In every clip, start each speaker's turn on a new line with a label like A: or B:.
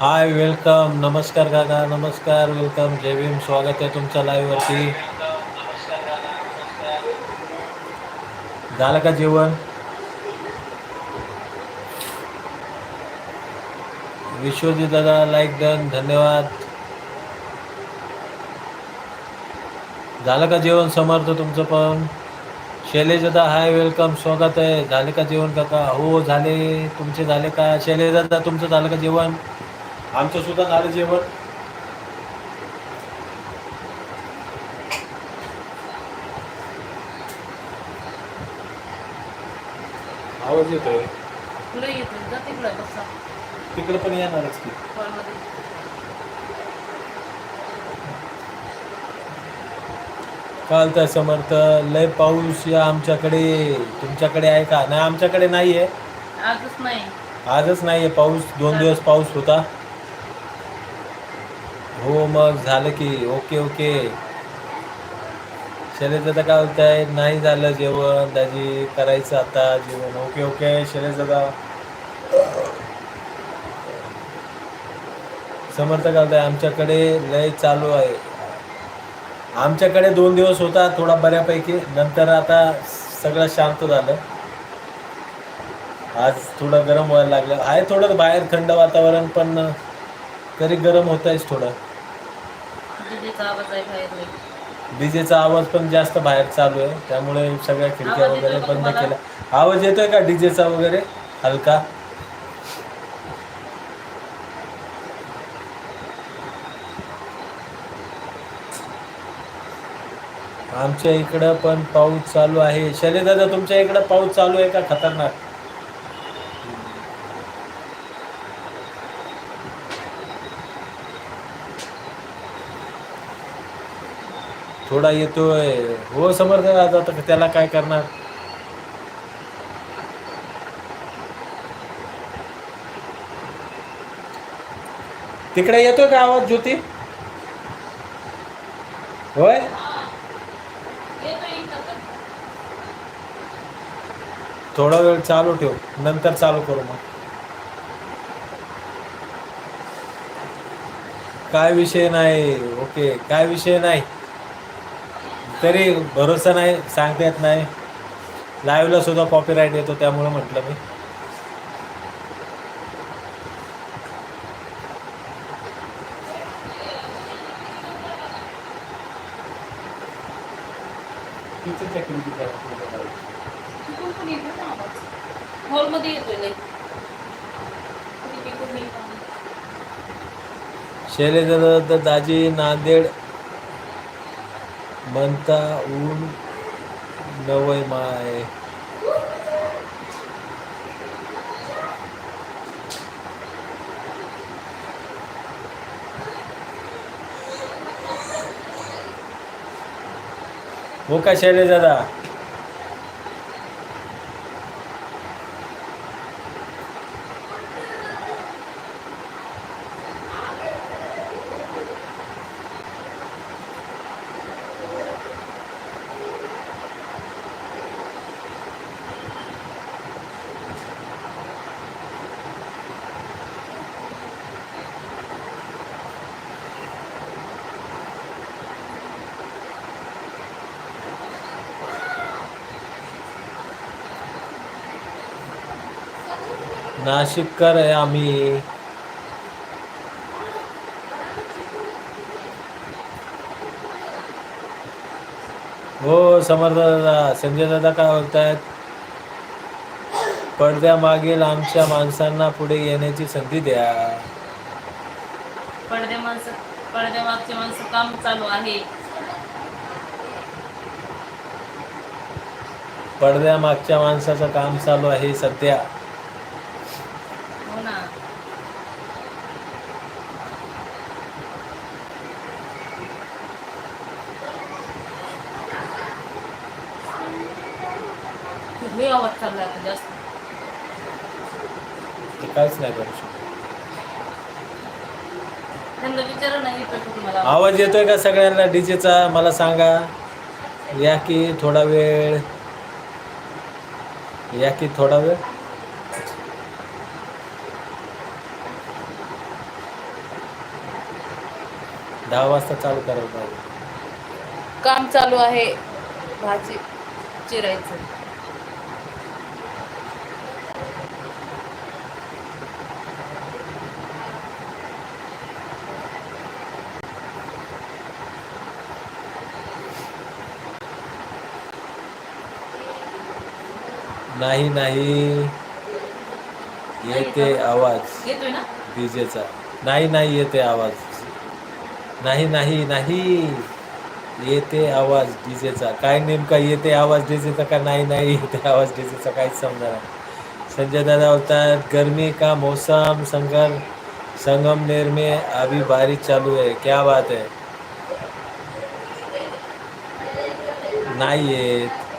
A: Hi welcome नमस्कार काका नमस्कार वेलकम जय भीम स्वागत आहे तुमच्या लाईव्हवरती झालं का जेवण विश्वजित दादा लाईक डन धन्यवाद झालं का जेवण समर्थ तुमचं पण शैलेश दादा हाय वेलकम स्वागत आहे झाले का जेवण काका हो झाले तुमचे झाले का शैलेश दादा तुमचं झालं का जेवण आमचं सुद्धा झालं जेवण. आवाज येतोय?
B: तुला येतो जा तिकडं बसा.
A: तिकडे पण येणारच की.
B: हॉलमध्ये.
A: काल तर समर्थ. लय पाऊस या आमच्याकडे. तुमच्याकडे आहे का? नाही आमच्याकडे नाही आहे
B: आजच नाही.
A: आजच नाही आहे पाऊस. दोन दिवस पाऊस होता. हो मग झालं की ओके ओके. शैलेश दादा काय बोलताय? नाही झालं जेवण दाजी करायचं आता जेवण. ओके ओके शैलेश दादा समर्थ काय आमच्याकडे लय चालू आहे. आमच्याकडे दोन दिवस होता थोडा बऱ्यापैकी. नंतर आता सगळं शांत झालं. आज थोडं गरम व्हायला लागलं. आहे थोडं बाहेर थंड वातावरण पण तरी गरम होत आहेच थोडं.
B: डीजेचा आवाज.
A: डीजेचा पण जास्त बाहेर चालू आहे. त्यामुळे सगळ्या खिडक्या
B: आवाज
A: वगैरे
B: का
A: बंद
B: तुम्हाला?
A: केल्या. आवाज येतोय का डीजेचा वगैरे? हलका. आमच्या इकडं पण पाऊस चालू आहे. शैलेश दादा तुमच्या इकडं पाऊस चालू आहे का? खतरनाक? थोडा येतोय. हो समर्थ दादा तर त्याला काय करणार? तिकडे येतोय का आवाज ज्योती? होय? थोडा वेळ चालू ठेव नंतर चालू करू मग. काय विषय नाही ओके काय विषय नाही. तरी भरोसा नाही सांगता येत नाही. लाईव्हला सुद्धा कॉपीराईट येतो त्यामुळे म्हटलं मी.
B: तिकडून पण येतोय ना आवाज हॉलमध्ये येतोय लई. तिकडून येतो.
A: शैलेश दादा दाजी नांदेड म्हणता ऊन नवय माय. हो का शैलेश दादा? नाशिककर आहे आम्ही. हो समर्थ दादा संजय दादा काय बोलतायत? पडद्यामागील आमच्या माणसांना पुढे येण्याची संधी द्या.
B: पडद्या माणसं पडद्या मागचे माणसं काम चालू आहे.
A: पडद्यामागच्या माणसाचं काम चालू आहे सध्या.
B: येतोय का
A: सगळ्यांना? डी जेचा मला सांगा. या की थोडा वेळ. या की थोडा वेळ. दहा वाजता चालू करायला पाहिजे.
B: काम चालू आहे. भाजी चिरायचं.
A: नाही नाही. येते आवाज.
B: येतोय ना?
A: डीजेचा. नाही नाही येते आवाज. नाही नाही नाही. येते आवाज डीजेचा. काय नेमका येते आवाज डीजेचा का नाही नाही येते आवाज डीजेचा काहीच समजा संजय दादा होतात गर्मी का मौसम संगम संगमनेर में अभी बारिश चालू है. क्या बात है. नाही येत.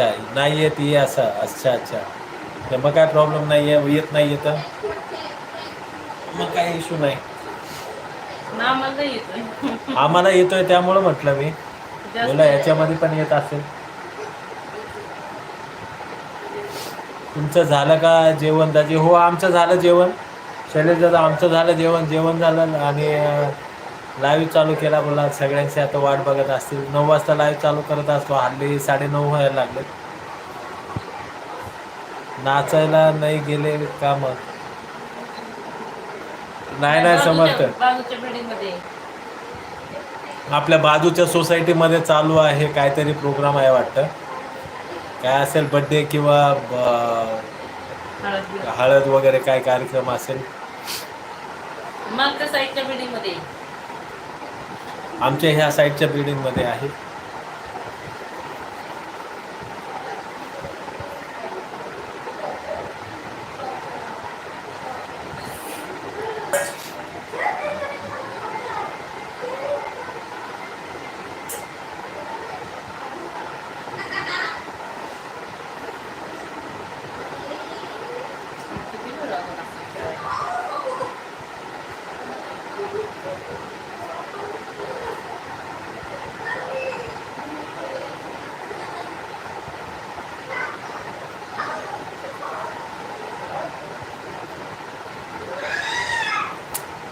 A: अच्छा नाही येत ये असं. अच्छा अच्छा. तर मग काय प्रॉब्लेम नाही आहे येत नाही येतं मग काय इश्यू नाही. आम्हाला येतोय त्यामुळं म्हटलं मी. बोला याच्यामध्ये पण येत असेल. तुमचं झालं का जेवण? दाजी हो आमचं झालं जेवण. शैलेश दादा आमचं झालं जेवण. जेवण झालं आणि लाईव्ह चालू केला बोला सगळ्यांची आता वाट बघत असतील. नऊ वाजता लाईव्ह चालू करत असतो हल्ली साडेनऊ व्हायला लागले. नाचायला नाही गेले का मग? नाही नाही
B: मध्ये
A: आपल्या बाजूच्या सोसायटीमध्ये चालू आहे काहीतरी प्रोग्राम आहे वाटतं. काय असेल बड्डे किंवा
B: हळद
A: वगैरे काय कार्यक्रम असेल?
B: मागच्या साईडच्या बिल्डिंगमध्ये
A: आमच्या ह्या साईडच्या बिल्डिंगमध्ये आहे.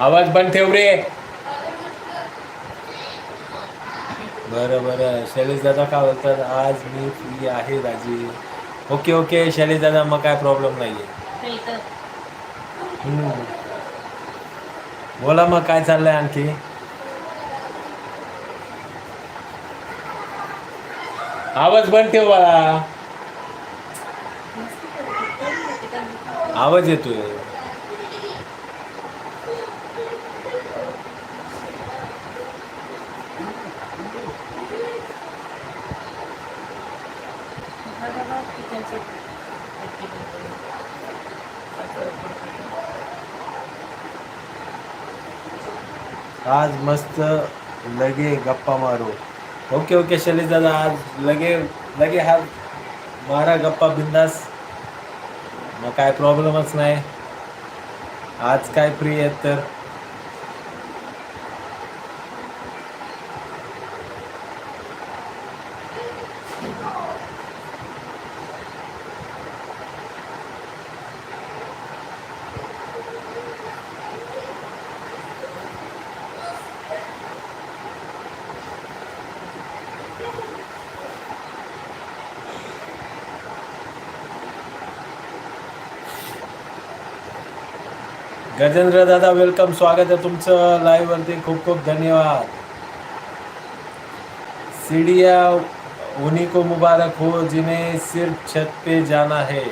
A: आवाज बंद ठेव रे. बरं बरं. शैलेश दादा काय बोलतात? आज मी फ्री आहे राजी. ओके ओके शैलेश दादा मग काय प्रॉब्लेम नाही आहे. बोला मग काय चाललंय आणखी? आवाज बंद ठेव बाळा. आवाज येतोय. आज मस्त लगे गप्पा मारो. ओके ओके शैलेश दादा आज लगे लगे हा मारा गप्पा बिंदास. मग काय प्रॉब्लेमच नाही. आज काय फ्री आहेत तर? गजेंद्र दादा वेलकम स्वागत आहे तुमचं लाईव्ह वरती. खूप खूप धन्यवाद. सीढ़िया उन्हीं को मुबारक हो जिन्हें सिर्फ छत पे जाना है।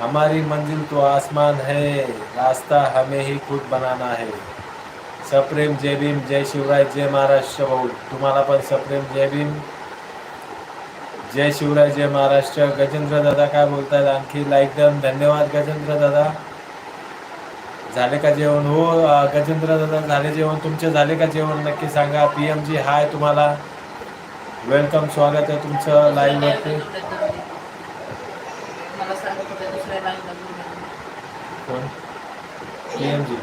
A: हमारी मंजिल तो आसमान है रास्ता हमें ही खुद बनाना है। सप्रेम जय भीम जय शिवराय जय महाराष्ट्र भाऊ तुम्हाला पण सप्रेम जय भीम जय शिवराय जय महाराष्ट्र गजेंद्र दादा काय बोलतात आणखी लाईक दम धन्यवाद गजेंद्र दादा. झाले का जेवण? हो गजेंद्र दादा झाले जेवण. तुमचे झाले का जेवण? नक्की सांगा. पी एम जी हाय तुम्हाला. वेलकम स्वागत आहे तुमचं लाईव्ह वरती.
B: मला सांगत होते दुसऱ्या लाईनला बोलून.
A: कोण? P M G.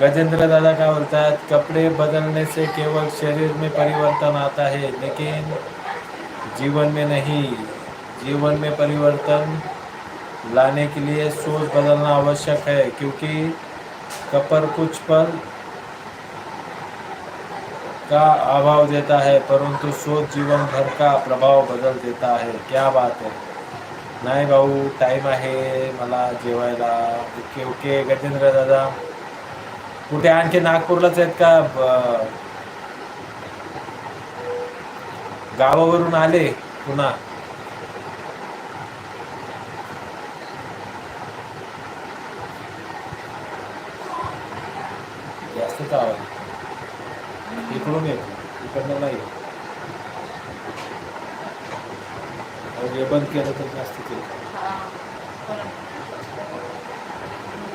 A: गजेंद्र दादा क्या बोलतात? कपड़े बदलने से केवल शरीर में परिवर्तन आता है लेकिन जीवन में नहीं. जीवन में परिवर्तन लाने के लिए सोच बदलना आवश्यक है क्योंकि कपर कुछ पल का अभाव देता है परंतु सोच जीवन भर का प्रभाव बदल देता है। क्या बात है? नाही भाऊ टाईम आहे मला जेवायला. ओके ओके गजेंद्र दादा. कुठे आणखी नागपूरलाच आहेत का? गावावरून आले पुन्हा जास्तच आवाज इकडून येतो इकडनं नाही येत. हे बंद केलं तर जास्त केलं
B: बरं.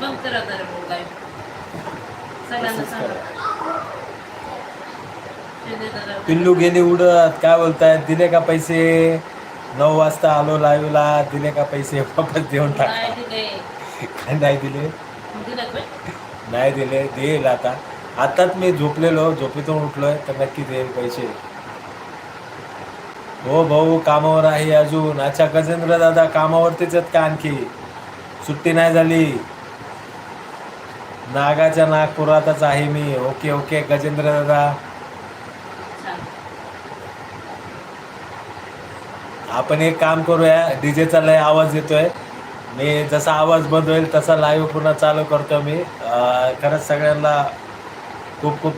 B: बंद करा जरा मग live. सगळ्यांना
A: तसंच
B: सांगा
A: करा.
B: शिंदे दादा.
A: पिल्लू गेली उडत काय बोलतायत दिले का पैसे नऊ वाजता आलो लाईव्हला दिले का पैसे वापस देऊन टाका
B: नाही दिले
A: काय नाही दिले? नाही दिले देईल आता आताच मी झोपलेलो झोपेतून उठलोय तर नक्की देईल पैसे हो भाऊ कामावर आहे अजून. अच्छा गजेंद्र दादा कामावरतीच आहेत का आणखी? सुट्टी नाही झाली. नागाच्या नागपुरातच आहे मी. ओके ओके गजेंद्र दादा. आपण एक काम करूया. डीजेचा लय आवाज येतोय. मी जसा आवाज बंद होईल तसा लाईव्ह पुन्हा चालू करतो मी. खरंच सगळ्यांना खूप खूप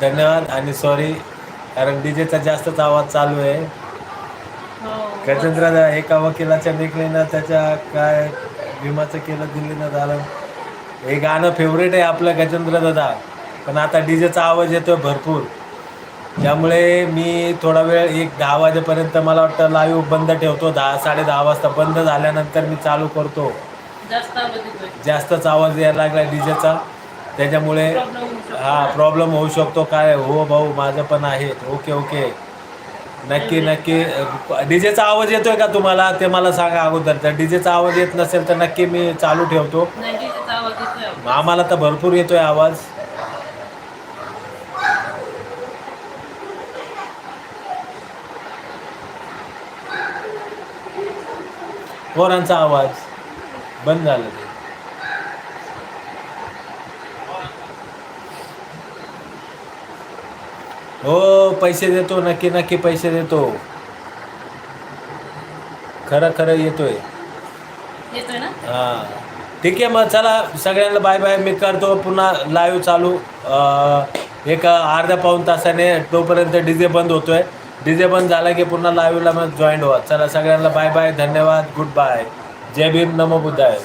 A: धन्यवाद. आणि सॉरी कारण डीजेचा जास्तच आवाज चालू आहे. दा- एका वकिलाच्या निघलेनं त्याच्या काय विमाचं केलं दिल्लीनं झालं हे गाणं फेवरेट आहे आपलं गजेंद्र दादा. पण आता डीजेचा आवाज येतोय भरपूर. त्यामुळे मी थोडा वेळ एक दहा वाजेपर्यंत मला वाटतं लाईव्ह बंद ठेवतो. दहा साडे दहा वाजता बंद झाल्यानंतर मी चालू करतो. जास्तच आवाज यायला लागला डीजेचा. त्याच्यामुळे. हा प्रॉब्लेम होऊ शकतो. काय हो भाऊ माझं पण आहे. Okay okay. नक्की नक्की. डीजेचा आवाज येतोय का तुम्हाला? ते मला सांगा अगोदर. तर डीजेचा आवाज येत नसेल तर नक्की मी चालू ठेवतो. आम्हाला तर भरपूर येतोय आवाज. पोरांचा आवाज बंद झालं. ते हो पैसे देतो नक्की नक्की पैसे देतो. खरं खरं येतोय.
B: येतोय ना?
A: हा. ठीक आहे मग चला सगळ्यांना बाय बाय मी करतो पुन्हा लाईव्ह चालू. अं, एक अर्ध्या पाऊन तासाने तोपर्यंत डी जे बंद होतोय. डी जे बंद झाला की पुन्हा लाईव्हला मग जॉईन व्हा. चला सगळ्यांना बाय बाय धन्यवाद. गुड बाय जय भीम. नमो बुद्धाय.